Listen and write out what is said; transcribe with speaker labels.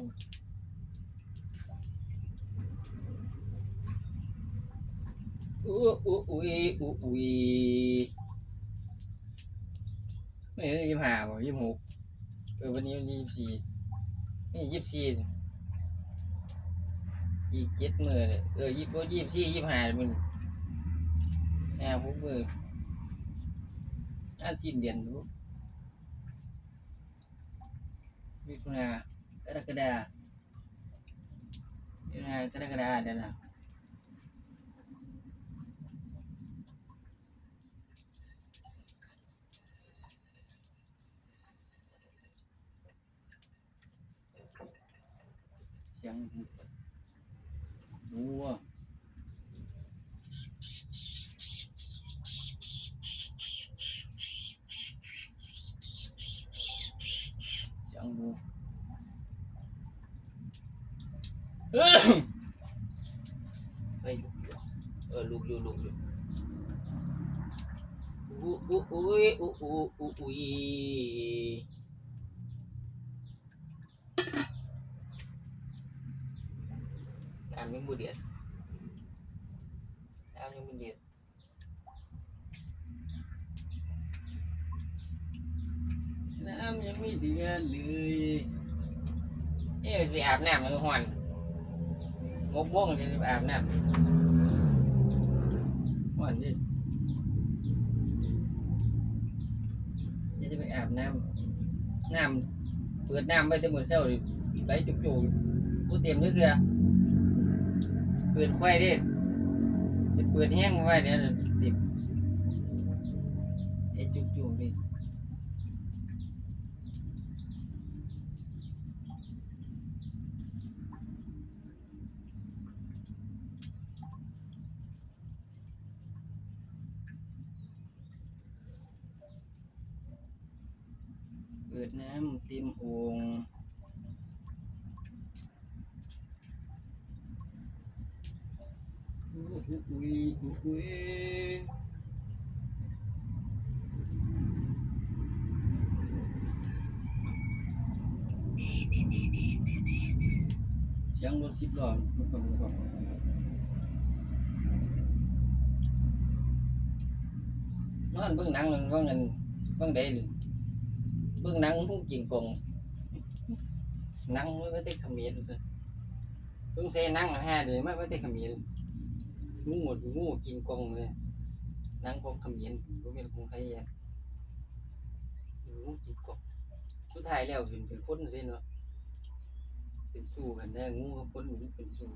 Speaker 1: องอู้อู้อุ้ยอู้อุ้ยไม่ได้ยี่สิบห้าบ่ยี่สิบหกเออวันนี้วันนี้ยี่สิบสี่นี่ยี่สิบสี่อีกเจ็ดมือเนี่ยเออยี่สิบยี่สิบสี่ยี่สิบห้ามันแอบหกมืออ่าสิ้นเดือนดูมิถุนากรกฎามิถุนา kada-kada nah, kada-kada ada lah. Siang buah เอ้ยเฮ้ยลุกอยู่เออลุกอยู่ลุกอยู่อู้อู้อุ้ยอู้อู้อู้อุ้ย น้ำยังบ่เดือดน้ำยังบ่เดือดน้ำยังไม่เดือดเลยเอ๊ะไปอาบน้ำมันห่อน งกวงจะไปอาบน้ำห่อนดิจะไปอาบน้ำน้ำเปิดน้ำไว้แต่มื้อเช้าดิไหลจุกๆกูเต็มเลยคือเปิดไฟดิจะเปิดแห้งไว้เดี๋ยติดไอ้จุกจุกดิ เปิดน้ำเต็มโอ่ง อุ้ยอุ้ยอุ้ยเสียงรถสิบล้อมันก็มันก็นอนเบิ่งหนังมันว่าเงินเบิ่งได้เลย เบิ่งนังผู้กินกงนังไมันก็ได้ขมิ้นเลยเพิ่งเซนั่งมันห้าเดือนมันก็ได้ขมิ้นงูหมดงูกินกงเลยนั่งกงขมิ้นก็เป็นของใครอะงูกินกงสุดท้ายแล้วเป็นเป็นคนสิเนาะเป็นสู้กันได้งูกับคนมันเป็นสู้